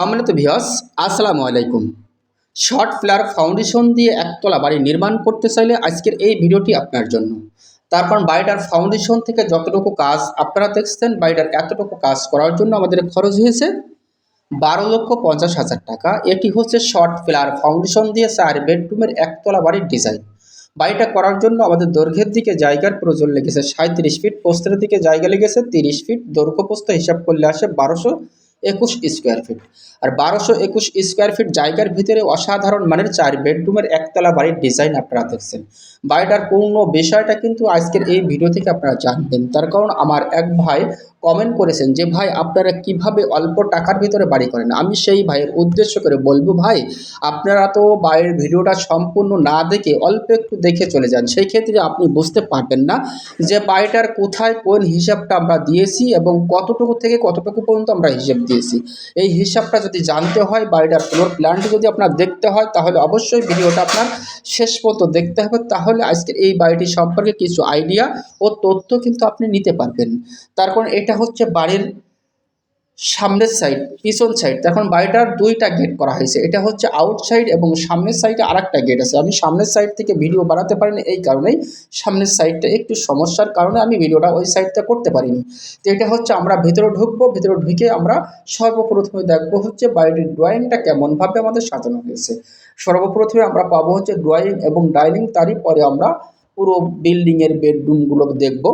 সম্মানিত ভিওস আসসালামু আলাইকুম। শর্ট ফ্লার ফাউন্ডেশন দিয়ে একতলা বাড়ি নির্মাণ করতে চাইলে আজকের এই ভিডিওটি আপনার জন্য। তার কারণ বাড়িটার ফাউন্ডেশন থেকে যতটুকু কাজ আপনারা দেখছেন, বাড়িটার এতটুকু কাজ করার জন্য আমাদের খরচ হয়েছে বারো লক্ষ পঞ্চাশ হাজার টাকা। এটি হচ্ছে শর্ট ফ্লার ফাউন্ডেশন দিয়ে চার বেডরুমের একতলা বাড়ির ডিজাইন বাড়িটা করার জন্য আমাদের দৈর্ঘ্যের দিকে জায়গার প্রয়োজন লেগেছে সাঁত্রিশ ফিট পোস্তের দিকে জায়গা লেগেছে তিরিশ ফিট দৈর্ঘ্য পোস্ত হিসাব করলে আসে বারোশো একুশ স্কোয়ার ফিট আর বারোশো একুশ স্কোয়ার ফিট জায়গার ভিতরে অসাধারণ মানের চার বেডরুমের একতলা বাড়ির ডিজাইন আপনারা দেখছেন। বাড়িটার পূর্ণ বিষয়টা কিন্তু আজকের এই ভিডিও থেকে আপনারা জানবেন। তার কারণ আমার এক ভাই কমেন্ট করেছেন যে, ভাই, আপনারা কীভাবে অল্প টাকার ভিতরে বাড়ি করেন? আমি সেই ভাইয়ের উদ্দেশ্য করে বলব, ভাই, আপনারা তো বাড়ির ভিডিওটা সম্পূর্ণ না দেখে অল্প একটু দেখে চলে যান। সেই ক্ষেত্রে আপনি বুঝতে পারবেন না যে বাড়িটার কোথায় কোন হিসাবটা আমরা দিয়েছি এবং কতটুকু থেকে কতটুকু পর্যন্ত আমরা হিসাব দিয়েছি। এই হিসাবটা যদি জানতে হয় বাড়িটার ফ্লোর প্ল্যানটি যদি আপনার দেখতে হয়, তাহলে অবশ্যই ভিডিওটা আপনার শেষ পর্যন্ত দেখতে হবে। তাহলে আজকের এই বাড়িটি সম্পর্কে কিছু আইডিয়া ও তথ্য কিন্তু আপনি নিতে পারবেন। তার কারণ এটা হচ্ছে বাড়ির সামনের সাইড পিছন সাইড তখন বাড়িটার দুইটা গেট করা হয়েছে। এটা হচ্ছে আউটসাইড এবং সামনের সাইডে আরেকটা গেট আছে। আমি সামনের সাইড থেকে ভিডিও বানাতে পারিনি এই কারণেই সামনের সাইডটা একটু সমস্যার কারণে আমি ভিডিওটা ওই সাইডটা করতে পারিনি। তো এটা হচ্ছে আমরা ভেতরে ঢুকবো, ভেতরে ঢুকে আমরা সর্বপ্রথমে দেখব হচ্ছে বাড়িটির ড্রয়িংটা কেমনভাবে আমাদের সাজানো হয়েছে। সর্বপ্রথমে আমরা পাবো হচ্ছে ড্রয়িং এবং ডাইনিং তারই পরে আমরা পুরো বিল্ডিংয়ের বেডরুমগুলো দেখব।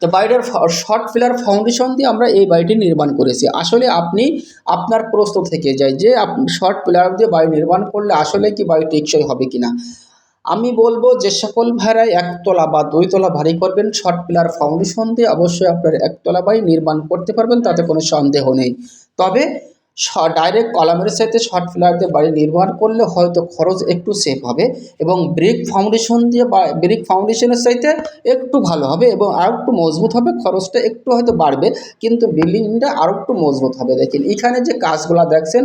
তো বাড়িটার শর্ট ফিলার ফাউন্ডেশন দিয়ে আমরা এই বাড়িটি নির্মাণ করেছি। আসলে আপনি আপনার প্রশ্ন থেকে যায় যে আপনি শর্ট পিলার দিয়ে বাড়ি নির্মাণ করলে আসলে কি বাড়ি টেকসই হবে কিনা? আমি বলব যে সকল ভাড়ায় একতলা বা দুইতলা ভারী করবেন শর্ট পিলার ফাউন্ডেশন দিয়ে অবশ্যই আপনার একতলা বাড়ি নির্মাণ করতে পারবেন, তাতে কোনো সন্দেহ নেই। তবে ডাইরেক্ট কলামের সাথে শর্ট ফিলার দিয়ে বাড়ি নির্মাণ করলে হয়তো খরচ একটু সেফ হবে এবং ব্রিক ফাউন্ডেশন দিয়ে ব্রিক ফাউন্ডেশনের সাথে একটু ভালো হবে এবং আর একটু মজবুত হবে, খরচটা একটু হয়তো বাড়বে, কিন্তু বিল্ডিংটা আরও একটু মজবুত হবে। দেখেন, এখানে যে কাজগুলো দেখছেন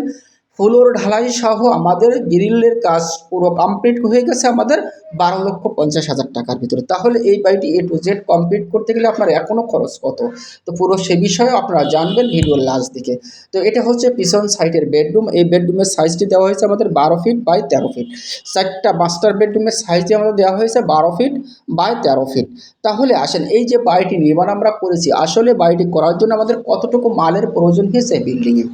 ফ্লোর ঢালাই সহ আমাদের গ্রিলের কাজ পুরো কমপ্লিট হয়ে গেছে আমাদের বারো লক্ষ পঞ্চাশ হাজার টাকার ভিতরে। তাহলে এই বাড়িটি এ টু জেড কমপ্লিট করতে গেলে আপনার এখনও খরচ কত? তো পুরো সে বিষয়ে আপনারা জানবেন ভিডিওর লাস্ট দিকে। তো এটা হচ্ছে পিছন সাইডের বেডরুম এই বেডরুমের সাইজটি দেওয়া হয়েছে আমাদের বারো ফিট বাই তেরো ফিট চারটা মাস্টার বেডরুমের সাইজটি আমাদের দেওয়া হয়েছে বারো ফিট বাই তেরো ফিট তাহলে আসেন, এই যে বাড়িটি নির্মাণ আমরা করেছি, আসলে বাড়িটি করার জন্য আমাদের কতটুকু মালের প্রয়োজন হয়েছে বিল্ডিংয়ে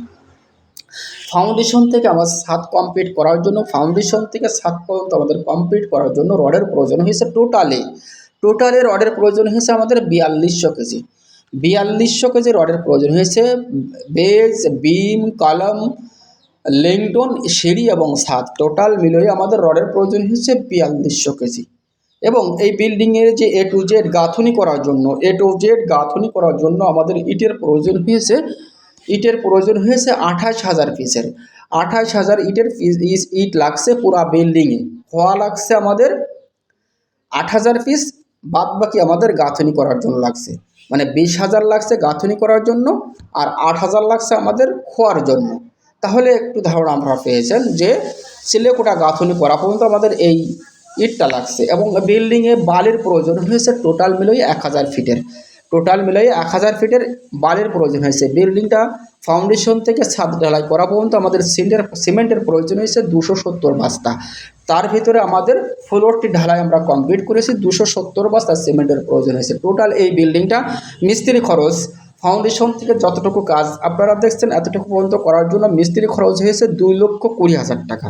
ফাউন্ডেশন থেকে আমার সাত কমপ্লিট করার জন্য ফাউন্ডেশন থেকে সাত পর্যন্ত আমাদের কমপ্লিট করার জন্য রডের প্রয়োজন হয়েছে টোটালি টোটালি রডের প্রয়োজন হয়েছে আমাদের বিয়াল্লিশশো কেজি। বিয়াল্লিশশো কেজি রডের প্রয়োজন হয়েছে, বেজ, বিম, কলম, লিংটন, সিঁড়ি এবং ছাদ। টোটাল মিলিয়ে আমাদের রডের প্রয়োজন হয়েছে বিয়াল্লিশশো কেজি। এবং এই বিল্ডিংয়ের যে এ টু জেড গাঁথনি করার জন্য এ টু জেড গাঁথনি করার জন্য আমাদের ইটের প্রয়োজন হয়েছে ইটের প্রয়োজন হয়েছে আঠাশ হাজার পিসের আঠাশ হাজার ইটের ইট লাগছে পুরা বিল্ডিংয়ে। খোয়া লাগছে আমাদের আট হাজার পিস বাদ বাকি আমাদের গাঁথনি করার জন্য লাগছে। মানে বিশ হাজার লাগছে গাঁথনি করার জন্য আর আট হাজার লাগছে আমাদের খোয়ার জন্য। তাহলে একটু ধারণা আমরা পেয়েছেন যে সিলেকোটা গাঁথনি করা পর্যন্ত আমাদের এই ইটটা লাগছে এবং বিল্ডিংয়ে বালির প্রয়োজন হয়েছে টোটাল মিলিয়ে এক হাজার ফিটের। টোটাল মিলিয়ে এক হাজার ফিটের বালির প্রয়োজন হয়েছে। বিল্ডিংটা ফাউন্ডেশন থেকে ছাদ ঢালাই করা পর্যন্ত আমাদের সিমেন্টের সিমেন্টের প্রয়োজন হয়েছে দুশো সত্তর বস্তা। তার ভিতরে আমাদের ফ্লোরটি ঢালাই আমরা কমপ্লিট করেছি, দুশো সত্তর বস্তা সিমেন্টের প্রয়োজন হয়েছে। টোটাল এই বিল্ডিংটা মিস্ত্রি খরচ। ফাউন্ডেশন থেকে যতটুকু কাজ আপনারা দেখছেন, এতটুকু পর্যন্ত করার জন্য মিস্ত্রি খরচ হয়েছে দুই লক্ষ কুড়ি হাজার টাকা।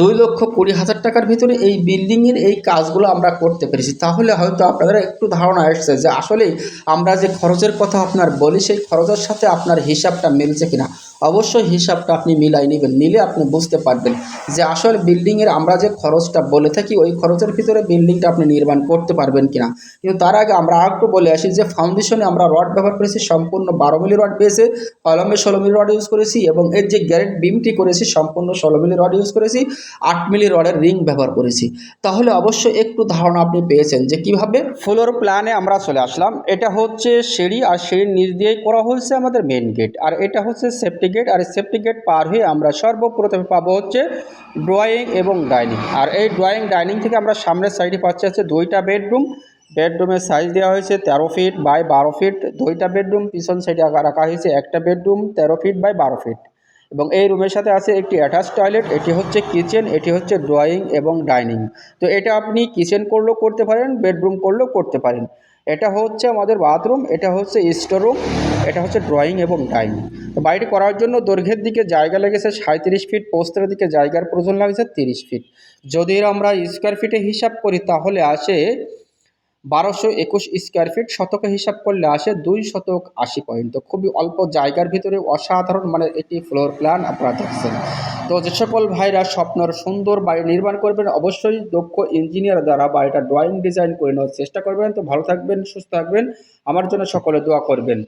দুই লক্ষ কুড়ি হাজার টাকার ভিতরে এই বিল্ডিংয়ের এই কাজগুলো আমরা করতে পেরেছি। তাহলে হয়তো আপনাদের একটু ধারণা এসছে যে আসলে আমরা যে খরচের কথা আপনার বলি, সেই খরচের সাথে আপনার হিসাবটা মিলছে কিনা। অবশ্যই হিসাবটা আপনি মিলাই নেবেন, নিলে আপনি বুঝতে পারবেন যে আসলে বিল্ডিংয়ের আমরা যে খরচটা বলে থাকি, ওই খরচের ভিতরে বিল্ডিংটা আপনি নির্মাণ করতে পারবেন কিনা। কিন্তু তার আগে আমরা আর একটু বলে আসি যে ফাউন্ডেশনে আমরা রড ব্যবহার করেছি, সম্পূর্ণ বারো মিলি রড পেয়েছে কলমে ষোলো মিলি রড ইউজ করেছি এবং এর যে গ্যারেট বিমটি করেছি, সম্পূর্ণ ষোলো মিলি রড ইউজ করেছি, আট মিলি রডের রিং ব্যবহার করেছি। তাহলে অবশ্যই একটু ধারণা আপনি পেয়েছেন যে কীভাবে ফ্লোর প্ল্যানে আমরা চলে আসলাম। এটা হচ্ছে সিঁড়ি, আর সিঁড়ির নিচ দিয়েই করা হয়েছে আমাদের মেন গেট আর এটা হচ্ছে সেফটি গেট আর সেফটি গেট পার হয়ে আমরা সর্বপ্রথমে পাবো হচ্ছে ড্রয়িং এবং ডাইনিং আর এই ড্রয়িং ডাইনিং থেকে আমরা সামনের সাইডে পাচ্ছি হচ্ছে দুইটা বেডরুম বেডরুমের সাইজ দেওয়া হয়েছে তেরো ফিট বাই বারো ফিট দুইটা বেডরুম পিছন সাইডে রাখা হয়েছে একটা বেডরুম তেরো ফিট বাই বারো ফিট এবং এই রুমের সাথে আছে একটি অ্যাটাচ টয়লেট এটি হচ্ছে কিচেন এটি হচ্ছে ড্রয়িং এবং ডাইনিং তো এটা আপনি কিচেন করলেও করতে পারেন বেডরুম করলেও করতে পারেন। এটা হচ্ছে আমাদের বাথরুম এটা হচ্ছে স্টোররুম এটা হচ্ছে ড্রয়িং এবং ডাইনিং তো বাড়িটি করার জন্য দৈর্ঘ্যের দিকে জায়গা লেগেছে সাঁত্রিশ ফিট পোস্তের দিকে জায়গার প্রয়োজন লাগছে তিরিশ ফিট যদি আমরা স্কোয়ার ফিটে হিসাব করি তাহলে আসে বারোশো একুশ স্কোয়ার ফিট শতকে হিসাব করলে আসে দুই শতক আশি পয়েন্ট তো খুবই অল্প জায়গার ভিতরে অসাধারণ মানে এটি ফ্লোর প্ল্যান আপনারা দেখছেন। তো যে সকল ভাইরা স্বপ্নর সুন্দর বাড়ি নির্মাণ করবেন, অবশ্যই দক্ষ ইঞ্জিনিয়ার দ্বারা বাড়িটা ড্রয়িং ডিজাইন করে নেওয়ার চেষ্টা করবেন। তো ভালো থাকবেন, সুস্থ থাকবেন। আমার জন্য সকলে দোয়া করবেন।